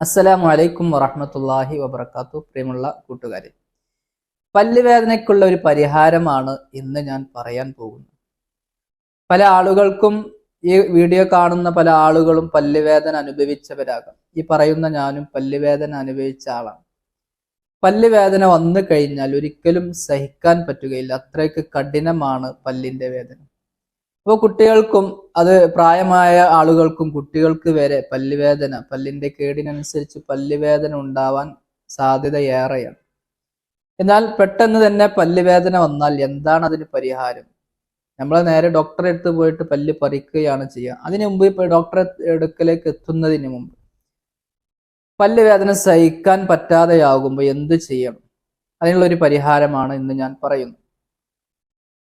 അസ്സലാമു അലൈക്കും വറഹ്മത്തുള്ളാഹി വബർക്കാത്തു പ്രിയമുള്ള കൂട്ടുകാരെ പല്ലുവേദനയ്ക്കുള്ള ഒരു പരിഹാരമാണ് ഇന്ന് ഞാൻ പറയാൻ പോകുന്നത്. പല ആളുകൾക്കും ഈ വീഡിയോ കാണുന്ന പല ആളുകളും പല്ലുവേദന അനുഭവിച്ചവരാകാം. ഈ പറയുന്ന ഞാനും പല്ലുവേദന അനുഭവിച്ച ആളാണ്. പല്ലുവേദന വന്നു കഴിഞ്ഞാൽ ഒരിക്കലും സഹിക്കാൻ പറ്റുകയില്ല. അത്രയ്ക്ക് കഠിനമാണ് പല്ലിന്റെ വേദന. അപ്പോൾ കുട്ടികൾക്കും അത് പ്രായമായ ആളുകൾക്കും കുട്ടികൾക്ക് വരെ പല്ലുവേദന പല്ലിന്റെ കേടിനനുസരിച്ച് പല്ലുവേദന ഉണ്ടാവാൻ സാധ്യത ഏറെയാണ്. എന്നാൽ പെട്ടെന്ന് തന്നെ പല്ലുവേദന വന്നാൽ എന്താണ് അതിന് പരിഹാരം? നമ്മൾ നേരെ ഡോക്ടറെ അടുത്ത് പോയിട്ട് പല്ല് പറിക്കുകയാണ് ചെയ്യുക. അതിനു മുമ്പ് ഇപ്പോൾ ഡോക്ടറെ അടുക്കലേക്ക് എത്തുന്നതിന് മുമ്പ് പല്ലുവേദന സഹിക്കാൻ പറ്റാതെയാകുമ്പോൾ എന്ത് ചെയ്യണം? അതിനുള്ള ഒരു പരിഹാരമാണ് ഇന്ന് ഞാൻ പറയുന്നത്.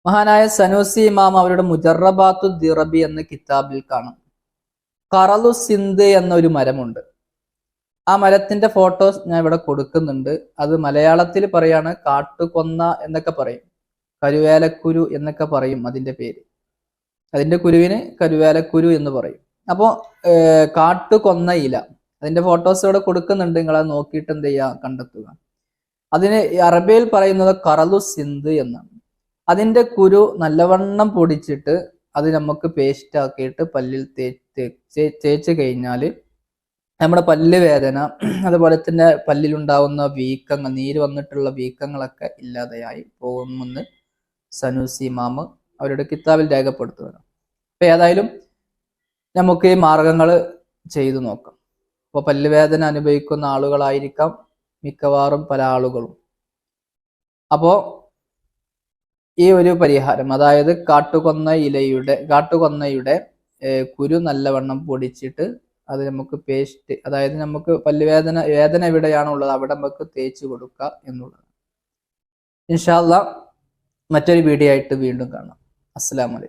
മഹാനായ സനൂസി ഇമാം അവരുടെ മുജറബാത്തു ദിറബി എന്ന കിതാബിൽ കാണാം. കറലു സിന്ത് എന്നൊരു മരമുണ്ട്. ആ മരത്തിന്റെ ഫോട്ടോസ് ഞാൻ ഇവിടെ കൊടുക്കുന്നുണ്ട്. അത് മലയാളത്തിൽ പറയാണ് കാട്ടുകൊന്ന എന്നൊക്കെ പറയും. കരുവേലക്കുരു എന്നൊക്കെ പറയും അതിന്റെ പേര്. അതിന്റെ കുരുവിന് കരുവേലക്കുരു എന്ന് പറയും. അപ്പോൾ കാട്ടുകൊന്ന ഇല. അതിന്റെ ഫോട്ടോസ് ഇവിടെ കൊടുക്കുന്നുണ്ട്. നിങ്ങൾ അത് നോക്കിയിട്ട് എന്ത് ചെയ്യുക കണ്ടെത്തുക. അതിന് അറബിയിൽ പറയുന്നത് കറലു സിന്ത് എന്നാണ്. അതിന്റെ കുരു നല്ലവണ്ണം പൊടിച്ചിട്ട് അത് നമുക്ക് പേസ്റ്റ് ആക്കിയിട്ട് പല്ലിൽ തേച്ച് തേച്ച് കഴിഞ്ഞാൽ നമ്മുടെ പല്ല് വേദന അതുപോലെ തന്നെ പല്ലിലുണ്ടാവുന്ന വീക്കങ്ങൾ നീര് വന്നിട്ടുള്ള വീക്കങ്ങളൊക്കെ ഇല്ലാതെയായി പോകുമെന്ന് സനൂസി മാമ് അവരുടെ കിതാബിൽ രേഖപ്പെടുത്തുകയാണ്. അപ്പം ഏതായാലും നമുക്ക് ഈ മാർഗങ്ങൾ ചെയ്തു നോക്കാം. അപ്പോൾ പല്ലുവേദന അനുഭവിക്കുന്ന ആളുകളായിരിക്കാം മിക്കവാറും പല ആളുകളും. അപ്പോൾ ഈ ഒരു പരിഹാരം അതായത് കാട്ടുകൊന്ന ഇലയുടെ കാട്ടുകൊന്നയുടെ കുരു നല്ലവണ്ണം പൊടിച്ചിട്ട് അത് നമുക്ക് പേസ്റ്റ് അതായത് നമുക്ക് പല്ലുവേദന വേദന എവിടെയാണുള്ളത് അവിടെ നമുക്ക് തേച്ച് കൊടുക്കുക എന്നുള്ളത് ഇൻഷാല്ല മറ്റൊരു വീഡിയോ ആയിട്ട് വീണ്ടും കാണാം. അസ്സലാമലൈക്കും